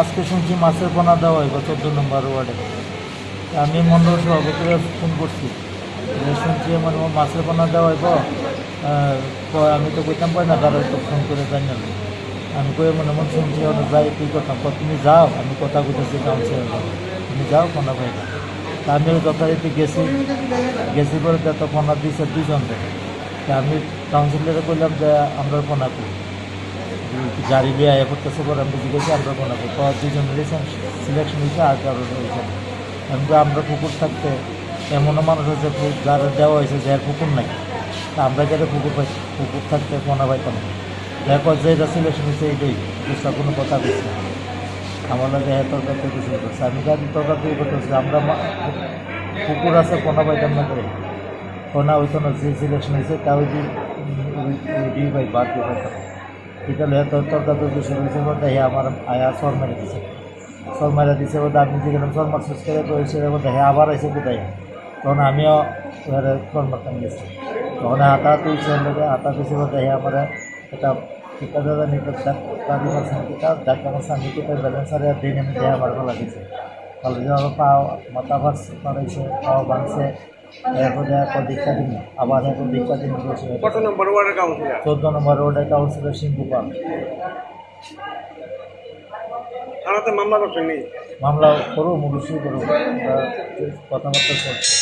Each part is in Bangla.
আজকে শুনছি মাছের পোনা দেওয়া হয় চোদ্দ নম্বর ওয়ার্ডে। আমি মন্ডল সভাপতিকে ফোন করছি। শুনছি মানে মাছের পোনা দেওয়া কয় আমি তো কইতাম পাই না তারা তো ফোন করে না আমি কই, মনে মনে শুনছি যাই তুই করতাম তুমি যাও, আমি কথা বলতেছি কাউন্সিলর তুমি যাও, পোনা পাই না আমি যথারীতি গেছি। গেছি পরে তো পোনা দিয়েছে দুজন আমি কাউন্সিলরে বললাম যে, আমরা পোনা করি। গাড়ি দিয়ে আয়া করতেছে পরে আমি জিজ্ঞেস, আমরা পোনা করি তো দুজন সিলেকশন হয়েছে, আর কারোর হয়েছে আমি তো আমরা পুকুর থাকতে এমনও মানুষ আছে, যার দেওয়া হয়েছে যার পুকুর নাই। তা আমরা যারা পুকুর পাই? পুকুর থাকতে পোনা পাইতাম দেখো, যে এটা সিলেকশন হয়েছে এইটাই বুঝতে কোনো কথা বলছি না। আমার লাগে হ্যাঁ তরকার থেকে শুরু করছে আমি গাড়ি তরকার থেকে করতেছি আমরা পুকুর আছে পোনা পাইতাম না করে হইতো না, যে সিলেকশন হয়েছে তা ওই দিয়ে পাই, বাদ দিয়ে পাইতাম। এটা লে তোর তরকার থেকে শুরু হয়েছে বলতে হ্যাঁ আমার আয়া সর দিছে। সর দিছে বলতে আমি যেখানে সর মার শেষ করে তো এসে বলতে হ্যাঁ আবার এসে কোথায়? তখন আমিও সর মারতাম গেছি। তখন হাতা তুলছে হাতা দিছে বলতে হ্যাঁ আমার এটা টিকা দাদা নিতে গাড়ি মারছেন টিকা ডাক্তার মারছেন আমি ব্যালেন্স আর দিন আমি দেহা লাগিছে তাহলে যে আমার পাও মাথা ভাঙছে মারাইছে পাও ভাঙছে। এখন দীক্ষা দিন আবার এখন দীক্ষা দিন কত নম্বর ওয়ার্ডের কাউন্সিলর চোদ্দ নম্বর কাউন্সিলর সিংহু পাল। থানাতে মামলা করছেন নি মামলা করো করো কথাবার্তা চলছে।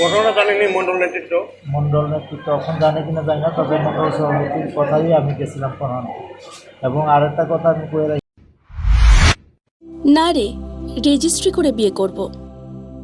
ঘটনা জানেনি মন্ডল নেতৃত্ব? মণ্ডল নেতৃত্ব এখন জানে কিনা জানি না তবে মণ্ডল সভাপতির কথাই আমি গেছিলাম পড়ানো এবং আরেকটা কথা আমি কয়ে রাখি। না রে রেজিস্ট্রি করে বিয়ে করব।